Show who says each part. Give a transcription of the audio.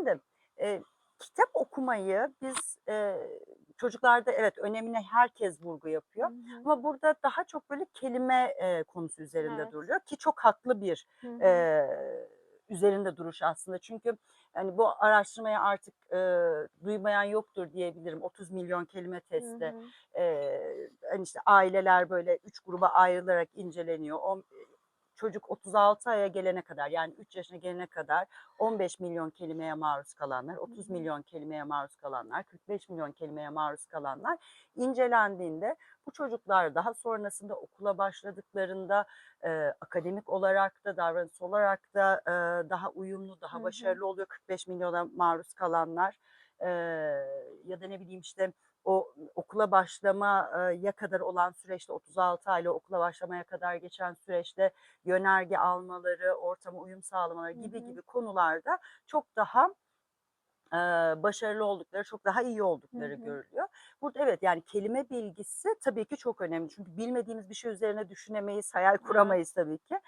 Speaker 1: Şimdi, eee, kitap okumayı biz, eee, çocuklarda evet önemine herkes vurgu yapıyor
Speaker 2: Hı hı.
Speaker 1: ama burada daha çok böyle kelime, eee, konusu üzerinde
Speaker 2: Evet.
Speaker 1: duruluyor ki çok haklı bir,
Speaker 2: Hı hı.
Speaker 1: eee, üzerinde duruş aslında. Çünkü, hani, bu araştırmayı artık, eee, duymayan yoktur diyebilirim. 30 milyon kelime
Speaker 2: Hı
Speaker 1: testi.
Speaker 2: hı.
Speaker 1: Eee, hani, işte, aileler böyle 3 gruba ayrılarak inceleniyor. On çocuk 36 aya gelene kadar yani 3 yaşına gelene kadar 15 milyon kelimeye maruz kalanlar,
Speaker 2: Hı
Speaker 1: 30
Speaker 2: hı.
Speaker 1: milyon kelimeye maruz kalanlar, 45 milyon kelimeye maruz kalanlar incelendiğinde bu çocuklar daha sonrasında okula başladıklarında, eee, akademik olarak da davranış olarak da, eee, daha uyumlu, daha başarılı oluyor 45 milyona maruz kalanlar. Eee, ya da ne bileyim, işte, o okula başlamaya kadar olan süreçte 36 ayla okula başlamaya kadar geçen süreçte yönerge almaları, ortama uyum sağlamaları
Speaker 2: Hı
Speaker 1: gibi
Speaker 2: hı.
Speaker 1: gibi konularda çok daha, eee, başarılı oldukları, çok daha iyi
Speaker 2: Hı
Speaker 1: oldukları
Speaker 2: hı.
Speaker 1: görülüyor. Burada evet, yani kelime bilgisi tabii ki çok önemli. Çünkü bilmediğimiz bir şey üzerine düşünemeyiz, hayal kuramayız tabii ki.